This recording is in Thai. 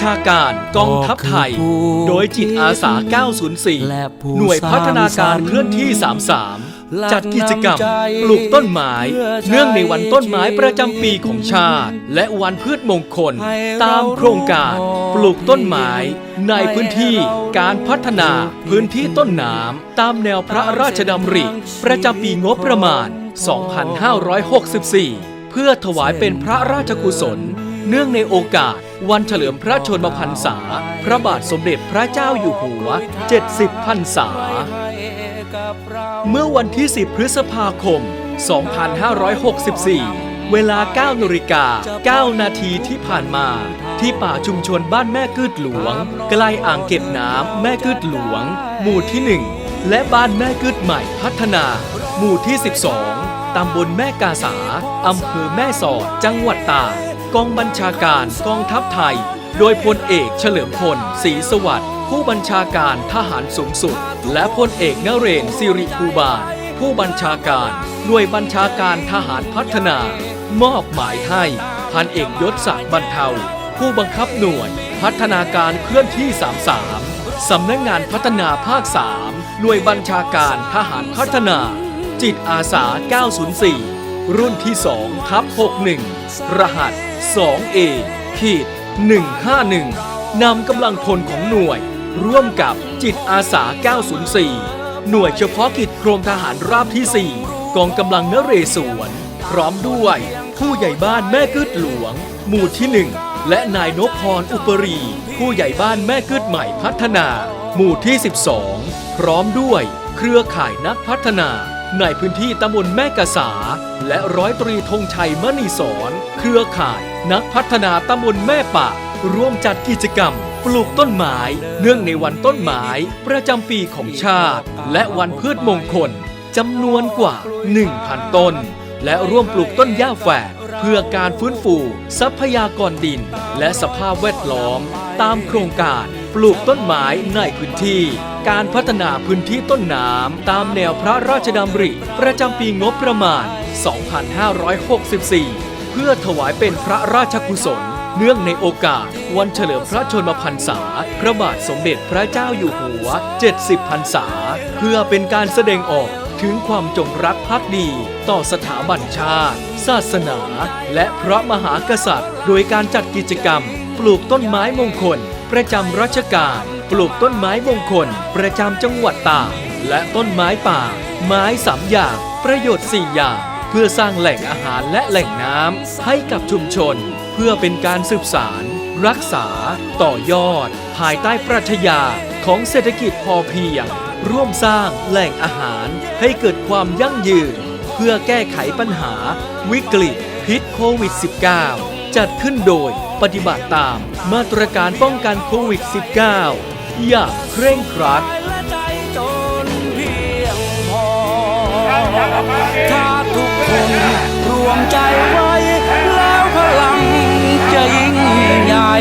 ชาการกองทัพไทย โดยจิตอาสา 904 หน่วยพัฒนาการเคลื่อนที่ 33 จัดกิจกรรมปลูกต้นไม้ เนื่องในวันต้นไม้ประจำปีของชาติ และวันพืชมงคล ตามโครงการปลูกต้นไม้ในพื้นที่การพัฒนาพื้นที่ต้นน้ำตามแนวพระราชดำริ ประจำปีงบประมาณ 2564 เพื่อถวายเป็นพระราชกุศล เนื่องในโอกาส วันเฉลิมพระชนมพรรษา พระบาทสมเด็จพระเจ้าอยู่หัว 70พรรษา เมื่อวันที่ 10 พฤษภาคม 2564 เวลา9นาฬิกา9นาทีที่ผ่านมา ที่ป่าชุมชนบ้านแม่กืดหลวง ใกล้อ่างเก็บน้ำแม่กืดหลวง หมู่ที่ 1 และบ้านแม่กืดใหม่พัฒนา หมู่ที่ 12ตำบลแม่กาสา อำเภอแม่สอด จังหวัดตาก กองบัญชาการกองทัพไทย โดยพลเอกเฉลิมพลศรีสวัสดิ์ผู้บัญชาการทหารสูงสุด และพลเอกนเรนสิริภูบาลผู้บัญชาการหน่วยบัญชาการทหารพัฒนา มอบหมายให้พันเอกยศศักดิ์บรรเทา ผู้บังคับหน่วย พัฒนาการเคลื่อนที่ 33 สำนักงานพัฒนาภาค 3 หน่วยบัญชาการทหารพัฒนา จิตอาสา 904 รุ่นที่2ทับ61 รหัส 2A ขีด151นำกำลังพลของหน่วย ร่วมกับจิตอาสา 904 หน่วยเฉพาะกิจกรมทหารราบที่ 4 กองกำลังนเรศวร พร้อมด้วย ผู้ใหญ่บ้านแม่กึดหลวง หมู่ที่ 1 และนายนพพรอุปรี ผู้ใหญ่บ้านแม่กึดใหม่พัฒนา หมู่ที่ 12 พร้อมด้วย เครือข่ายนักพัฒนา ในพื้นที่ตำบลแม่กะสาและร้อยตรีธงชัยมณีสอน เครือข่าย นักพัฒนาตำบลแม่ปะ ร่วมจัดกิจกรรม ปลูกต้นไม้ เนื่องในวันต้นไม้ ประจำปีของชาติ และวันพืชมงคลจำนวนกว่า 1,000 ต้น และร่วมปลูกต้นหญ้าแฝกเพื่อการฟื้นฟู ทรัพยากรดิน และสภาพแวดล้อม ตามโครงการ ปลูกต้นไม้ในพื้นที่ การพัฒนาพื้นที่ต้นน้ำตามแนวพระราชดำริ ประจำปีงบประมาณ 2564 เพื่อถวายเป็นพระราชกุศล เนื่องในโอกาส วันเฉลิมพระชนมพรรษา พระบาทสมเด็จพระเจ้าอยู่หัว 70 พรรษา เพื่อเป็นการแสดงออกถึงความจงรักภักดีต่อสถาบันชาติ ศาสนา และพระมหากษัตริย์ โดยการจัดกิจกรรม ปลูกต้นไม้มงคล ประจำรัชกาลปลูกต้นไม้มงคล ประจำจังหวัดตากและต้นไม้ป่า ไม้สามอย่าง ประโยชน์สี่อย่าง เพื่อสร้างแหล่งอาหารและแหล่งน้ำให้กับชุมชน เพื่อเป็นการสืบสาร รักษา ต่อยอด ภายใต้ปรัชญาของเศรษฐกิจพอเพียง ร่วมสร้างแหล่งอาหารให้เกิดความยั่งยืน เพื่อแก้ไขปัญหา วิกฤตพิษโควิด -19 จัดขึ้นโดยปฏิบัติตามมาตรการป้องกันโควิด -19 อย่างเคร่งครัด ถ้าทุกคนรวมใจไว้ แล้วพลังจะยิ่งใหญ่